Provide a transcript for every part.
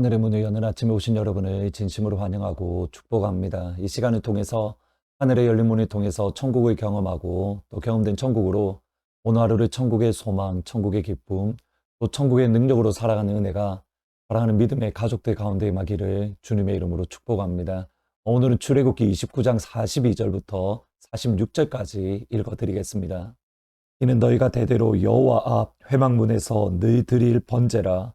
어, 하늘의 문을 여는 아침에 오신 여러분을 진심으로 환영하고 축복합니다. 이 시간을 통해서 하늘의 열린 문을 통해서 천국을 경험하고 또 경험된 천국으로 오늘 하루를 천국의 소망, 천국의 기쁨, 또 천국의 능력으로 살아가는 은혜가 사랑하는 믿음의 가족들 가운데 임하기를 주님의 이름으로 축복합니다. 오늘은 출애굽기 29장 42절부터 46절까지 읽어드리겠습니다. 이는 너희가 대대로 여호와 앞 회막문에서 너희 드릴 번제라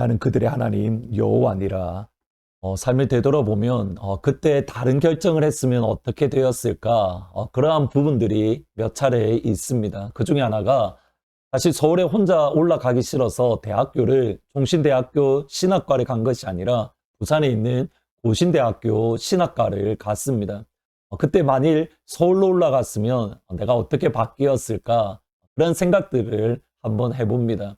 나는 그들의 하나님 여호와니라. 어, 삶을 되돌아보면 어, 그때 다른 결정을 했으면 어떻게 되었을까? 어, 그러한 부분들이 몇 차례 있습니다. 그 중에 하나가 사실 서울에 혼자 올라가기 싫어서 대학교를 종신대학교 신학과를 간 것이 아니라 부산에 있는 고신대학교 신학과를 갔습니다. 어, 그때 만일 서울로 올라갔으면 내가 어떻게 바뀌었을까? 그런 생각들을 한번 해봅니다.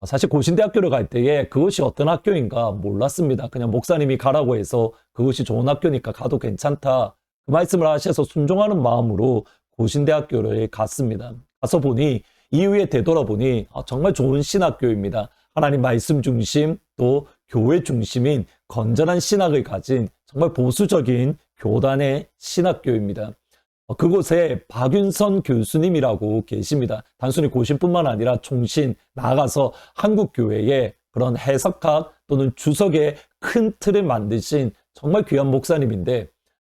어, 사실 고신대학교를 갈 때에 그것이 어떤 학교인가 몰랐습니다. 그냥 목사님이 가라고 해서 그것이 좋은 학교니까 가도 괜찮다. 그 말씀을 하셔서 순종하는 마음으로 고신대학교를 갔습니다. 가서 보니 이후에 되돌아보니 아, 정말 좋은 신학교입니다. 하나님 말씀 중심 또 교회 중심인 건전한 신학을 가진 정말 보수적인 교단의 신학교입니다. 어, 그곳에 박윤선 교수님이라고 계십니다. 단순히 고신뿐만 아니라 총신 나아가서 한국 교회의 그런 해석학 또는 주석의 큰 틀을 만드신 정말 귀한 목사님인데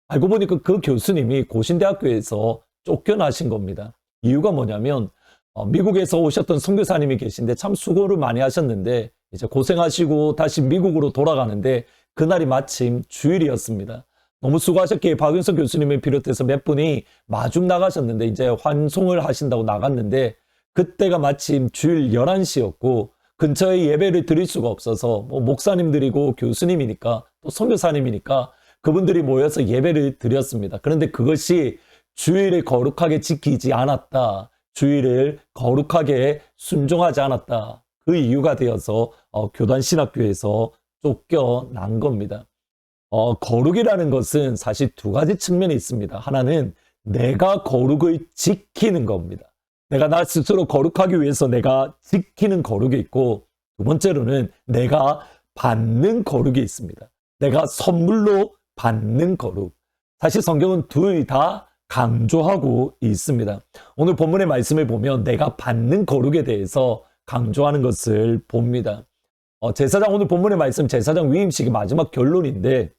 알고 보니까 그 교수님이 고신대학교에서 쫓겨나신 겁니다. 이유가 뭐냐면 어, 미국에서 오셨던 선교사님이 계신데 참 수고를 많이 하셨는데 이제 고생하시고 다시 미국으로 돌아가는데 그날이 마침 주일이었습니다. 너무 수고하셨기에 박윤석 교수님을 비롯해서 몇 분이 마중 나가셨는데 이제 환송을 하신다고 나갔는데 그때가 마침 주일 11시였고 근처에 예배를 드릴 수가 없어서 뭐 목사님들이고 교수님이니까 또 선교사님이니까 그분들이 모여서 예배를 드렸습니다. 그런데 그것이 주일을 거룩하게 지키지 않았다. 주일을 거룩하게 순종하지 않았다. 그 이유가 되어서 어, 교단 신학교에서 쫓겨난 겁니다. 어, 거룩이라는 것은 사실 두 가지 측면이 있습니다. 하나는 내가 거룩을 지키는 겁니다. 내가 나 스스로 거룩하기 위해서 내가 지키는 거룩이 있고 두 번째로는 내가 받는 거룩이 있습니다. 내가 선물로 받는 거룩. 사실 성경은 둘 다 강조하고 있습니다. 오늘 본문의 말씀을 보면 내가 받는 거룩에 대해서 강조하는 것을 봅니다. 어, 제사장 오늘 본문의 말씀 제사장 위임식이 마지막 결론인데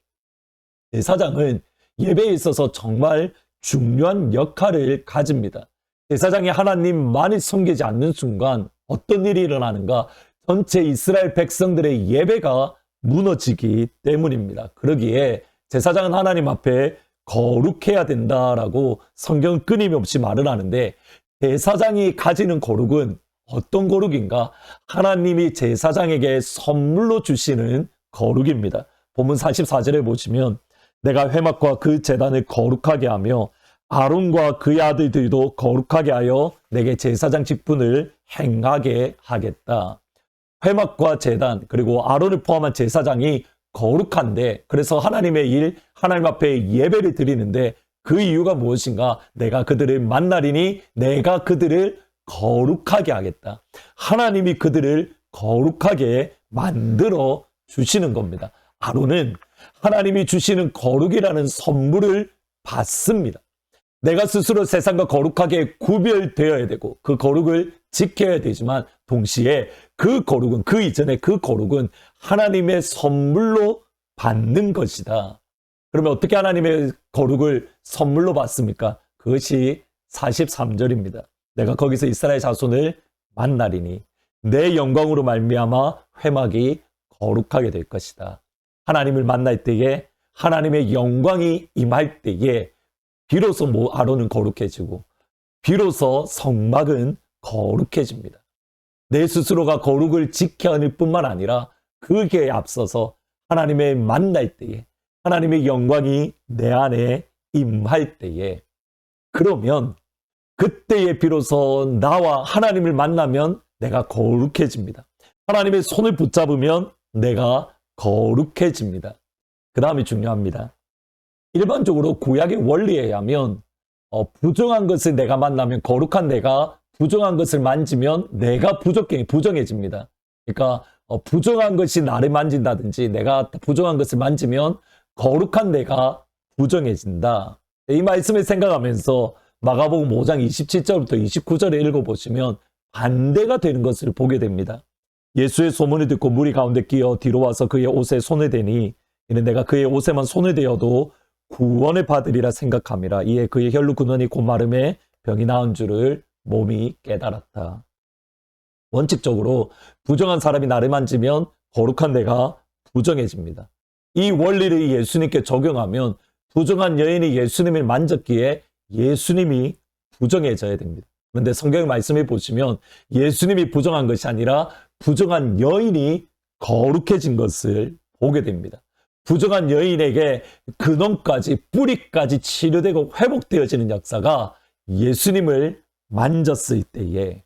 제사장은 예배에 있어서 정말 중요한 역할을 가집니다. 제사장이 하나님만이 섬기지 않는 순간 어떤 일이 일어나는가? 전체 이스라엘 백성들의 예배가 무너지기 때문입니다. 그러기에 제사장은 하나님 앞에 거룩해야 된다라고 성경 끊임없이 말을 하는데 제사장이 가지는 거룩은 어떤 거룩인가? 하나님이 제사장에게 선물로 주시는 거룩입니다. 본문 44절에 보시면 내가 회막과 그 재단을 거룩하게 하며 아론과 그의 아들들도 거룩하게 하여 내게 제사장 직분을 행하게 하겠다. 회막과 재단 그리고 아론을 포함한 제사장이 거룩한데 그래서 하나님의 일 하나님 앞에 예배를 드리는데 그 이유가 무엇인가? 내가 그들을 만나리니 내가 그들을 거룩하게 하겠다. 하나님이 그들을 거룩하게 만들어 주시는 겁니다. 아론은 하나님이 주시는 거룩이라는 선물을 받습니다. 내가 스스로 세상과 거룩하게 구별되어야 되고 그 거룩을 지켜야 되지만 동시에 그 거룩은 그 이전에 그 거룩은 하나님의 선물로 받는 것이다. 그러면 어떻게 하나님의 거룩을 선물로 받습니까? 그것이 43절입니다. 내가 거기서 이스라엘 자손을 만나리니 내 영광으로 말미암아 회막이 거룩하게 될 것이다. 하나님을 만날 때에 하나님의 영광이 임할 때에 비로소 뭐 아론은 거룩해지고 비로소 성막은 거룩해집니다. 내 스스로가 거룩을 지켜야 할 뿐만 아니라 그게 앞서서 하나님의 만날 때에 하나님의 영광이 내 안에 임할 때에 그러면 그때에 비로소 나와 하나님을 만나면 내가 거룩해집니다. 하나님의 손을 붙잡으면 내가 거룩해집니다. 그 다음이 중요합니다. 일반적으로 구약의 원리에 의하면 어, 부정한 것을 내가 만나면 거룩한 내가 부정한 것을 만지면 내가 부정해, 부정해집니다. 그러니까 어, 부정한 것이 나를 만진다든지 내가 부정한 것을 만지면 거룩한 내가 부정해진다. 이 말씀을 생각하면서 마가복음 5장 27절부터 29절에 읽어보시면 반대가 되는 것을 보게 됩니다. 예수의 소문을 듣고 무리 가운데 끼어 뒤로 와서 그의 옷에 손을 대니 이는 내가 그의 옷에만 손을 대어도 구원을 받으리라 생각함이라 이에 그의 혈루 근원이 곧 마름에 병이 나은 줄을 몸이 깨달았다. 원칙적으로 부정한 사람이 나를 만지면 거룩한 내가 부정해집니다. 이 원리를 예수님께 적용하면 부정한 여인이 예수님을 만졌기에 예수님이 부정해져야 됩니다. 그런데 성경 말씀을 보시면 예수님이 부정한 것이 아니라 부정한 여인이 거룩해진 것을 보게 됩니다. 부정한 여인에게 근원까지 뿌리까지 치료되고 회복되어지는 역사가 예수님을 만졌을 때에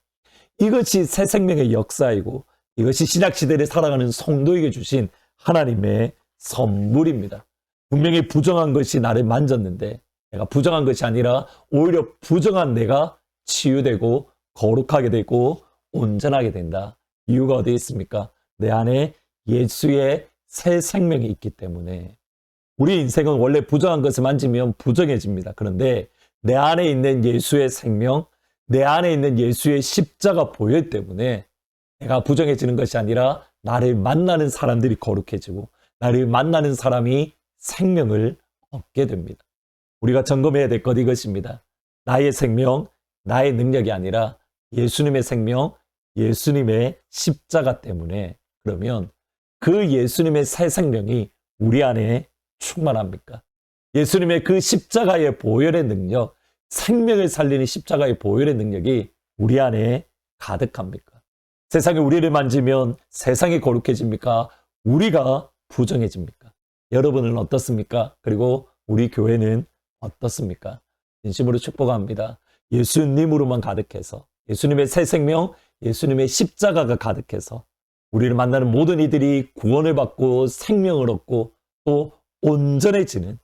이것이 새 생명의 역사이고 이것이 신약 시대를 살아가는 성도에게 주신 하나님의 선물입니다. 분명히 부정한 것이 나를 만졌는데 내가 부정한 것이 아니라 오히려 부정한 내가 치유되고 거룩하게 되고 온전하게 된다. 이유가 어디에 있습니까? 내 안에 예수의 새 생명이 있기 때문에 우리 인생은 원래 부정한 것을 만지면 부정해집니다. 그런데 내 안에 있는 예수의 생명, 내 안에 있는 예수의 십자가 보혈 때문에 내가 부정해지는 것이 아니라 나를 만나는 사람들이 거룩해지고 나를 만나는 사람이 생명을 얻게 됩니다. 우리가 점검해야 될 것 이것입니다. 나의 생명, 나의 능력이 아니라 예수님의 생명, 예수님의 십자가 때문에 그러면 그 예수님의 새 생명이 우리 안에 충만합니까? 예수님의 그 십자가의 보혈의 능력, 생명을 살리는 십자가의 보혈의 능력이 우리 안에 가득합니까? 세상에 우리를 만지면 세상이 거룩해집니까? 우리가 부정해집니까? 여러분은 어떻습니까? 그리고 우리 교회는 어떻습니까? 진심으로 축복합니다. 예수님으로만 가득해서 예수님의 새 생명, 예수님의 십자가가 가득해서 우리를 만나는 모든 이들이 구원을 받고 생명을 얻고 또 온전해지는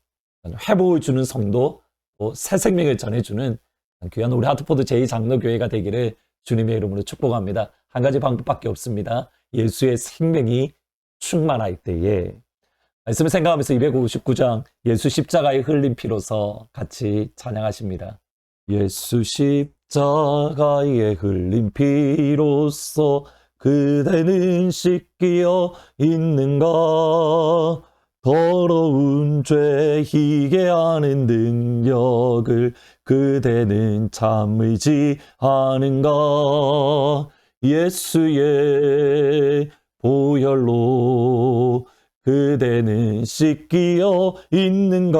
회복을 주는 성도, 또 새 생명을 전해주는 귀한 우리 하트포드 제2장로교회가 되기를 주님의 이름으로 축복합니다. 한 가지 방법밖에 없습니다. 예수의 생명이 충만할 때에 말씀을 생각하면서 259장 예수 십자가의 흘린 피로서 같이 찬양하십니다. 예수 십자가의 흘린 피로서 그대는 씻기어 있는가? 더러운 죄 희게 하는 능력을 그대는 참을지 하는가? 예수의 보혈로 그대는 씻기어 있는가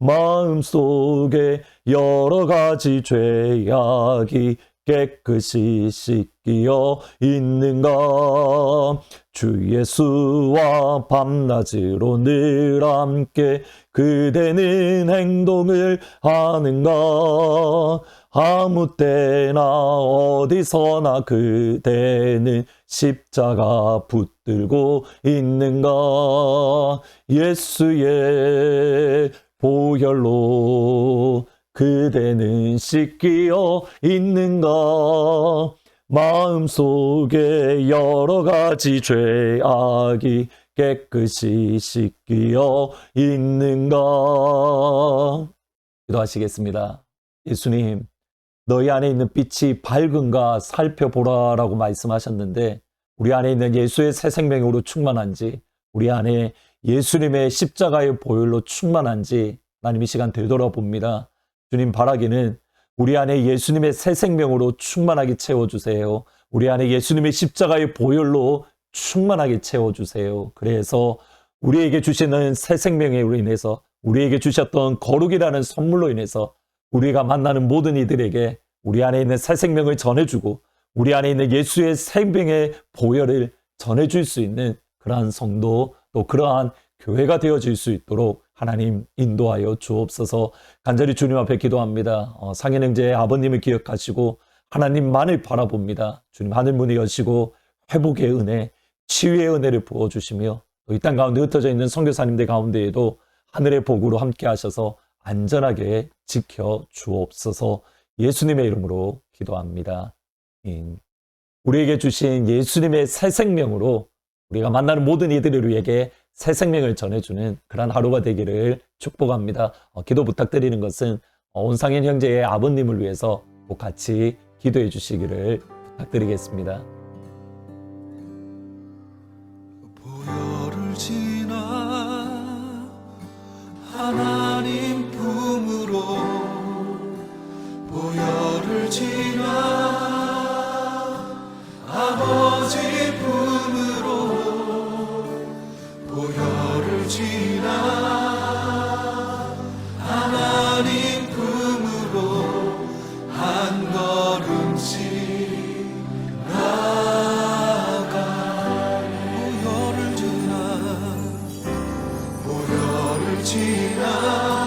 마음속에 여러 가지 죄악이 깨끗이 씻기어 있는가? 주 예수와 밤낮으로 늘 함께 그대는 행동을 하는가? 아무 때나 어디서나 그대는 십자가 붙들고 있는가? 예수의 보혈로 그대는 씻기어 있는가 마음속에 여러 가지 죄악이 깨끗이 씻기어 있는가 기도하시겠습니다. 예수님, 너희 안에 있는 빛이 밝은가 살펴보라라고 말씀하셨는데 우리 안에 있는 예수의 새 생명으로 충만한지 우리 안에 예수님의 십자가의 보혈로 충만한지 하나님 이 시간 되돌아봅니다. 주님 바라기는 우리 안에 예수님의 새 생명으로 충만하게 채워주세요. 우리 안에 예수님의 십자가의 보혈로 충만하게 채워주세요. 그래서 우리에게 주시는 새 생명으로 인해서 우리에게 주셨던 거룩이라는 선물로 인해서 우리가 만나는 모든 이들에게 우리 안에 있는 새 생명을 전해주고 우리 안에 있는 예수의 생명의 보혈을 전해줄 수 있는 그러한 성도 또 그러한 교회가 되어질 수 있도록 하나님 인도하여 주옵소서 간절히 주님 앞에 기도합니다. 어, 상현행제의 아버님을 기억하시고 하나님만을 바라봅니다. 주님 하늘 문을 여시고 회복의 은혜, 치유의 은혜를 부어주시며 이 땅 가운데 흩어져 있는 선교사님들 가운데에도 하늘의 복으로 함께 하셔서 안전하게 지켜 주옵소서 예수님의 이름으로 기도합니다. 우리에게 주신 예수님의 새 생명으로 우리가 만나는 모든 이들을 위해게 새 생명을 전해주는 그런 하루가 되기를 축복합니다. 어, 기도 부탁드리는 것은 어, 온상현 형제의 아버님을 위해서 꼭 같이 기도해 주시기를 부탁드리겠습니다. 지나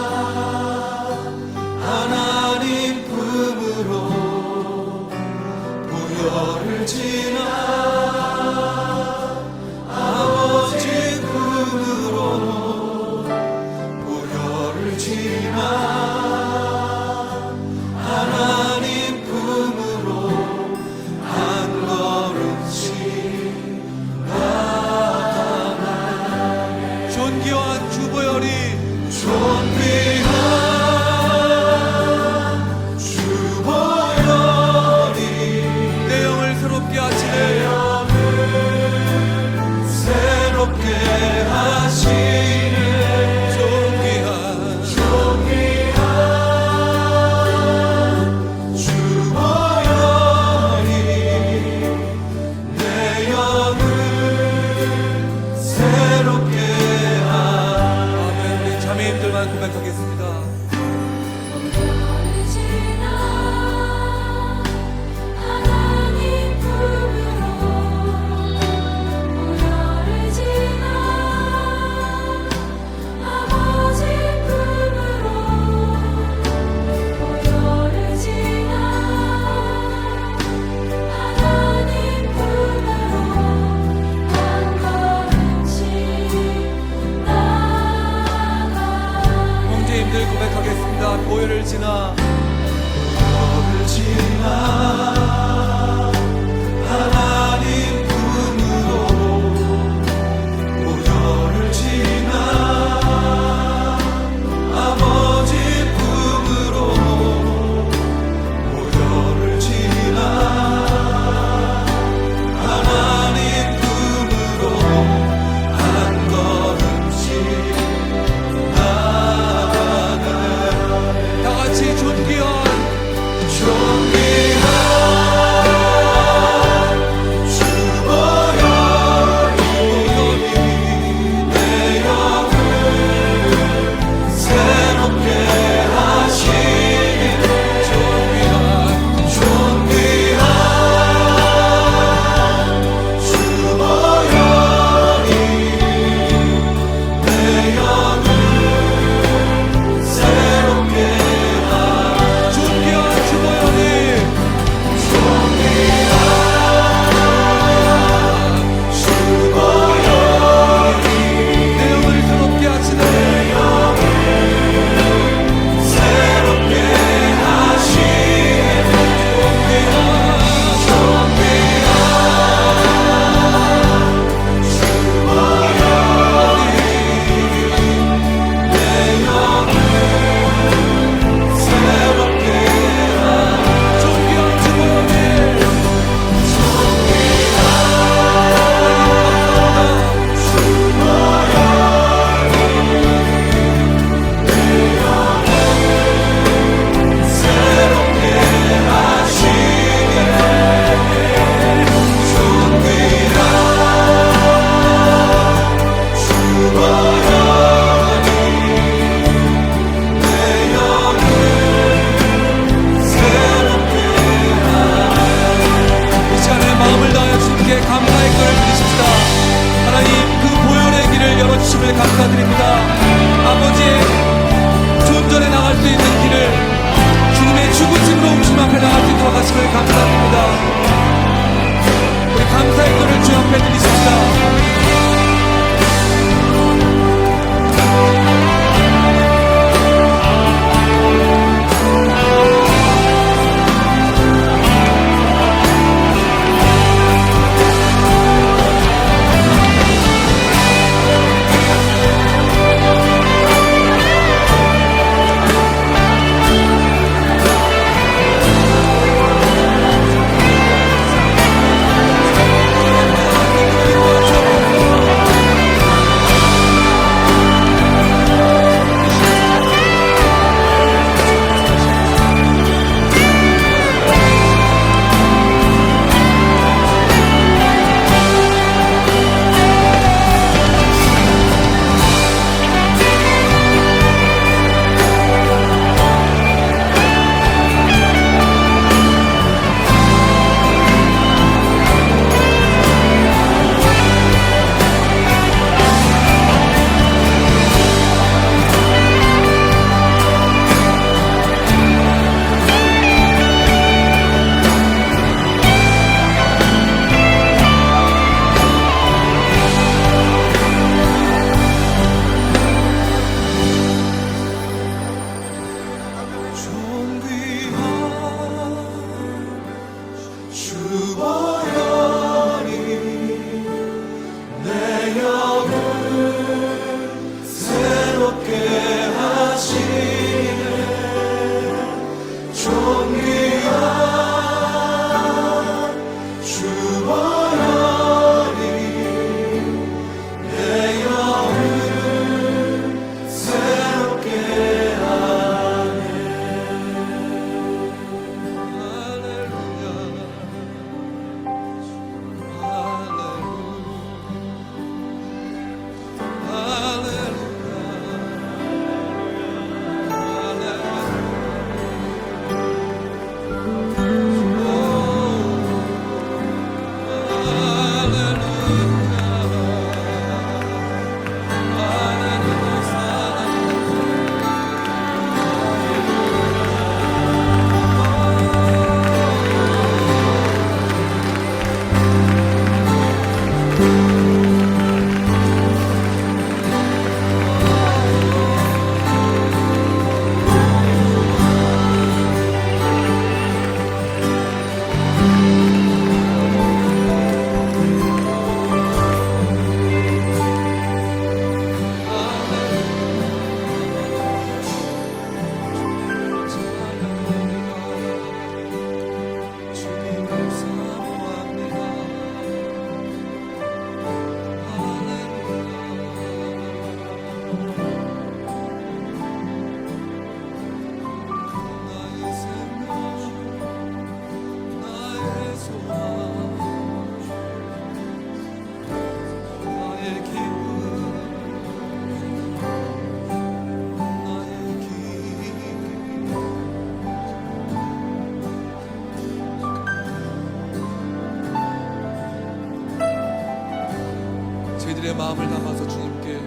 마음을 담아서 주님께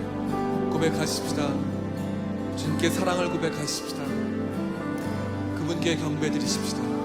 고백하십시다. 주님께 사랑을 고백하십시다. 그분께 경배드리십시다.